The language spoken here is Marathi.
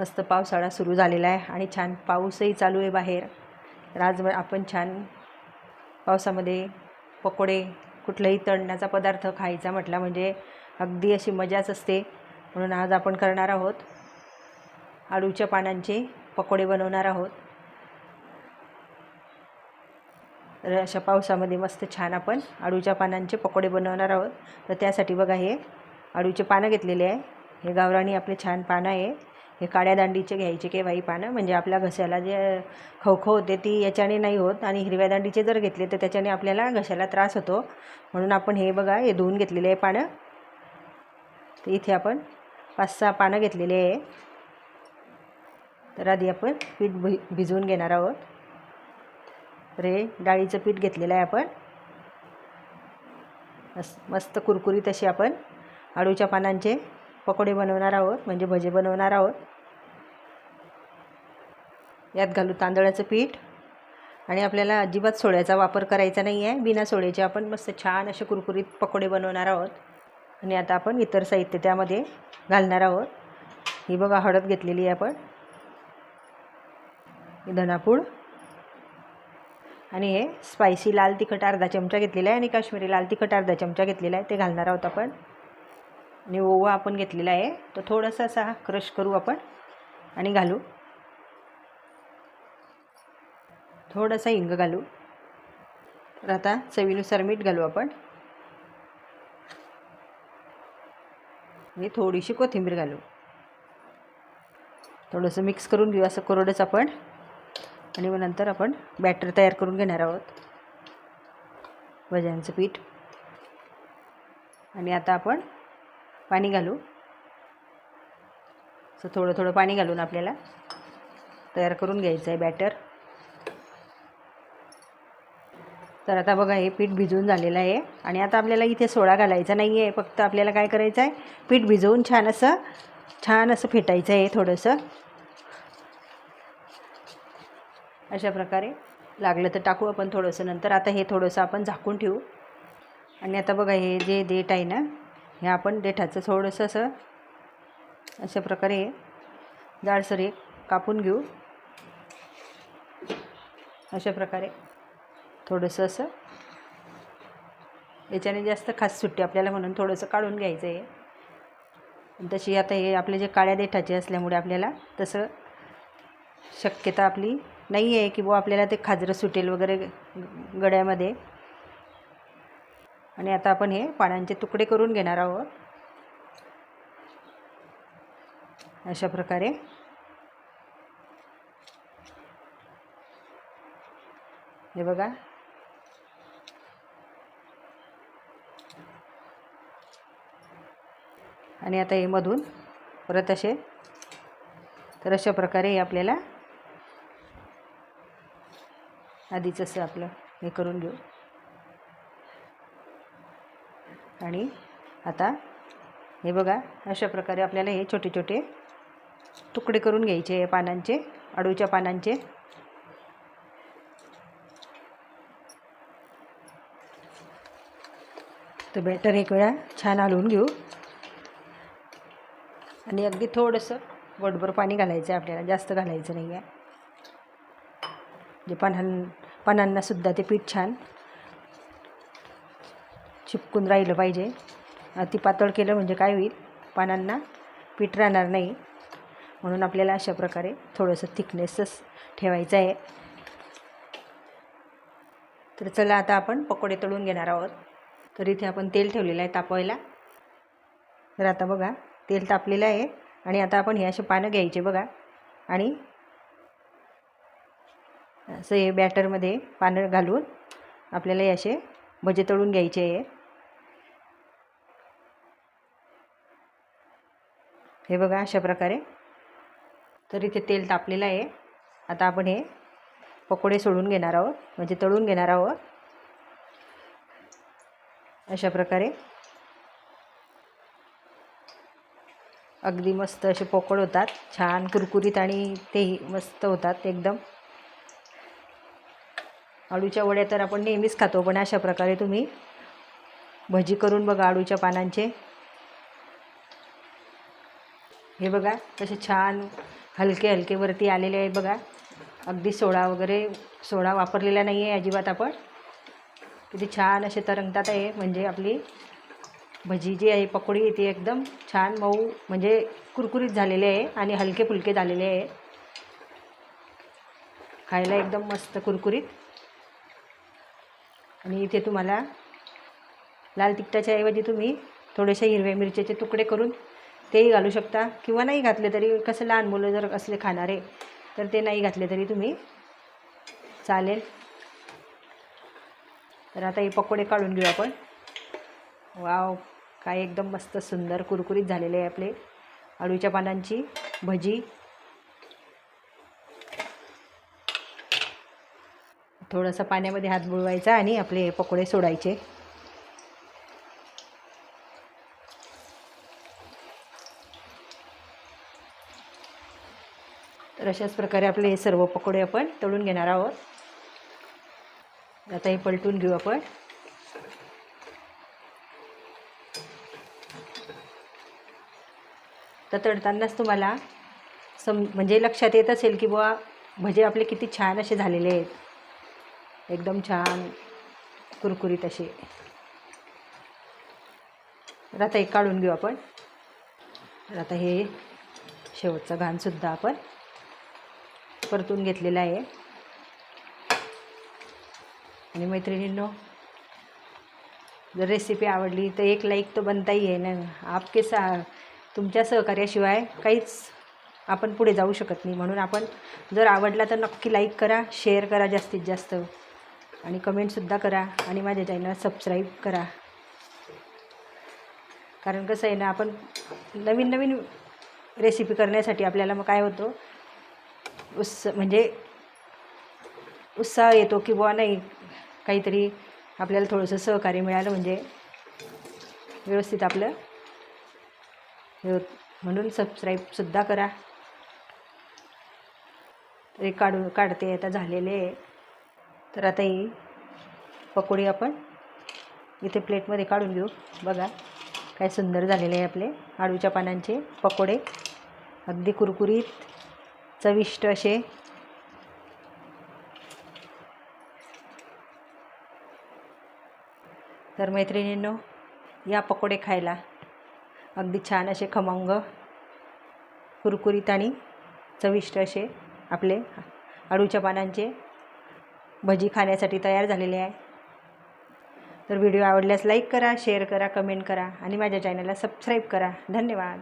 मस्त पावसाळा सुरू झालेला आहे आणि छान पाऊसही चालू आहे बाहेर. तर आज आपण छान पावसामध्ये पकोडे कुठलाही तळण्याचा पदार्थ खायचा म्हटला म्हणजे अगदी अशी मजाच असते. म्हणून आज आपण करणार आहोत आळूच्या पानांचे पकोडे बनवणार आहोत. तर अशा पावसामध्ये मस्त छान आपण आळूच्या पानांचे पकोडे बनवणार आहोत. तर त्यासाठी बघा हे आळूचे पानं घेतलेले आहे. हे गावराणी आपले छान पानं आहे. हे काड्या दांडीचे घ्यायचे केव्हाही पानं. म्हणजे आपल्या घशाला जे खवखव होते ती याच्याने नाही होत. आणि हिरव्या दांडीचे जर घेतले तर त्याच्याने आपल्याला घशाला त्रास होतो. म्हणून आपण हे बघा हे धुवून घेतलेले आहे पानं. तर इथे आपण पाच सहा पानं घेतलेले आहे. तर आधी आपण पीठ भि भिजवून घेणार आहोत. तर हे डाळीचं पीठ घेतलेलं आहे आपण. मस्त मस्त कुरकुरीत अशी आपण आळूच्या पानांचे पकोडे बनवणार आहोत म्हणजे भजे बनवणार आहोत. यात घालू तांदळाचं पीठ. आणि आपल्याला अजिबात सोड्याचा वापर करायचा नाही आहे. बिना सोड्याचे आपण मस्त छान असे कुरकुरीत पकोडे बनवणार आहोत. आणि आता आपण इतर साहित्य त्यामध्ये घालणार आहोत. ही बघा हळद घेतलेली आहे आपण. धनापूड. आणि हे स्पायसी लाल तिखट अर्धा चमचा घेतलेला आहे आणि काश्मीरी लाल तिखट अर्धा चमचा घेतलेला आहे. ते घालणार आहोत आपण. आणि ओवा आपण घेतलेला आहे. तो थोडासा असा क्रश करू आपण आणि घालू. थोडासा हिंग घालू. तर आता चवीनुसार मीठ घालू आपण. आणि थोडीशी कोथिंबीर घालू. थोडंसं मिक्स करून घेऊ असं कोरडंच आपण. आणि मग नंतर आपण बॅटर तयार करून घेणार आहोत. भज्यांचं पीठ. आणि आता आपण पाणी घालू. असं थोडं थोडं पाणी घालून आपल्याला तयार करून घ्यायचं आहे बॅटर तर आता बघा हे पीठ भिजवून झालेलं आहे. आणि आता आपल्याला इथे सोडा घालायचा नाही आहे फक्त आपल्याला काय करायचं आहे पीठ भिजवून छान असं छान असं फेटायचं आहे थोडंसं. अशा प्रकारे लागलं तर टाकू आपण थोडंसं. नंतर आता हे थोडंसं आपण झाकून ठेवू. आणि आता बघा हे जे देठ आहे ना हे आपण देठाचं थोडंसं असं अशा प्रकारे हे जाडसर एक कापून घेऊ. अशा प्रकारे थोडंसं असं. याच्याने जास्त खास सुट्टी आपल्याला म्हणून थोडंसं काढून घ्यायचं आहे तशी आता हे आपले जे काळ्या देठाचे असल्यामुळे आपल्याला तसं शक्यता आपली नाही आहे की बुवा आपल्याला ते खाजरं सुटेल वगैरे गड्यामध्ये. आणि आता आपण हे पानांचे तुकडे करून घेणार आहोत. अशा प्रकारे. हे बघा. आणि आता हे मधून परत असे. तर अशा प्रकारे हे आपल्याला आधीच असं आपलं हे करून घेऊ. आणि आता हे बघा अशा प्रकारे आपल्याला हे छोटे छोटे तुकडे करून घ्यायचे पानांचे अडूच्या पानांचे. तर बॅटर एक वेळा छान हलवून घेऊ. आणि अगदी थोडंसं गोडभर पाणी घालायचं आहे आपल्याला जास्त घालायचं नाही आहे जे पानां पानांनासुद्धा ते पीठ छान चिपकून राहिलं पाहिजे. अति पातळ केलं म्हणजे काय होईल? पानांना पीठ राहणार नाही. म्हणून आपल्याला अशा प्रकारे थोडंसं थिकनेसच ठेवायचं आहे. तर चला आता आपण पकोडे तळून घेणार आहोत. तर इथे आपण तेल ठेवलेलं आहे तापवायला. तर आता बघा तेल तापलेलं आहे आणि आता आपण हे असे पानं घ्यायचे बघा. आणि असं हे बॅटरमध्ये पानं घालून आपल्याला हे असे भजे तळून घ्यायचे आहे. हे बघा अशा प्रकारे. तर इथे तेल तापलेलं आहे. आता आपण हे पकोडे सोडून घेणार आहोत. म्हणजे तळून घेणार आहोत. अशा प्रकारे. अगदी मस्त असे पकोड होतात. छान कुरकुरीत आणि तेही मस्त होतात एकदम. आळूच्या वड्या तर आपण नेहमीच खातो पण अशा प्रकारे तुम्ही भजी करून बघा आळूच्या पानांचे. हे बघा कसे छान हलके हलके वरती आलेले आहे बघा. अगदी सोडा वगैरे सोडा वापरलेला नाही आहे अजिबात आपण. किती छान असे तरंगतात आहे. म्हणजे आपली भजी जी आहे पकोडी ती एकदम छान मऊ म्हणजे कुरकुरीत झालेले आहे आणि हलके फुलके झालेले आहे. खायला एकदम मस्त कुरकुरीत. आणि इथे तुम्हाला लाल तिखटाच्या ऐवजी तुम्ही थोडेसे हिरव्या मिरच्याचे तुकडे करून तेही घालू शकता. किंवा नाही घातले तरी कसं लहान मुलं जर असले खाणारे तर ते नाही घातले तरी तुम्ही चालेल. तर आता हे पकोडे काढून घेऊ आपण. वाव काय एकदम मस्त सुंदर कुरकुरीत झालेले आहे आपले. अळूच्या पानांची भजी. थोडंसं पाण्यामध्ये हात बुळवायचा आणि आपले पकोडे सोडायचे. अशाच प्रकारे आपले हे सर्व पकोडे आपण तळून घेणार आहोत. आता हे पलटून घेऊ आपण. तर तळतानाच तुम्हाला सम म्हणजे लक्षात येत असेल की बुवा भजे आपले किती छान असे झालेले आहेत. एकदम छान कुरकुरीत असे. तर आता हे काढून घेऊ आपण. आता हे शेवटचं घाणसुद्धा आपण परतून घेतलेला आहे. आणि मैत्रिणींनो जर रेसिपी आवडली तर एक लाईक तर बनताही आहे ना. आपके सा तुमच्या सहकार्याशिवाय काहीच आपण पुढे जाऊ शकत नाही. म्हणून आपण जर आवडला तर नक्की लाईक करा शेअर करा जास्तीत जास्त. आणि कमेंटसुद्धा करा आणि माझ्या चॅनल सबस्क्राईब करा. कारण कसं आहे ना आपण नवीन नवीन रेसिपी करण्यासाठी आपल्याला मग काय होतं? उत्स म्हणजे उत्साह येतो की बुवा नाही काहीतरी आपल्याला थोडंसं सहकार्य मिळालं म्हणजे व्यवस्थित आपलं हे म्हणून सबस्क्राईबसुद्धा करा. तरी काढू काढते आता झालेले आहे. तर आता ही पकोडी आपण इथे प्लेटमध्ये काढून घेऊ. बघा काय सुंदर झालेले आहे आपले आळूच्या पानांचे पकोडे. अगदी कुरकुरीत. चविष्ट असे. तर मैत्रिणींनो या पकोडे खायला अगदी छान असे खमंग कुरकुरीत आणि चविष्ट असे आपले अडूच्या पानांचे भजी खाण्यासाठी तयार झालेले आहे. तर व्हिडिओ आवडल्यास लाईक करा शेअर करा कमेंट करा आणि माझ्या चॅनलला सबस्क्राईब करा. धन्यवाद.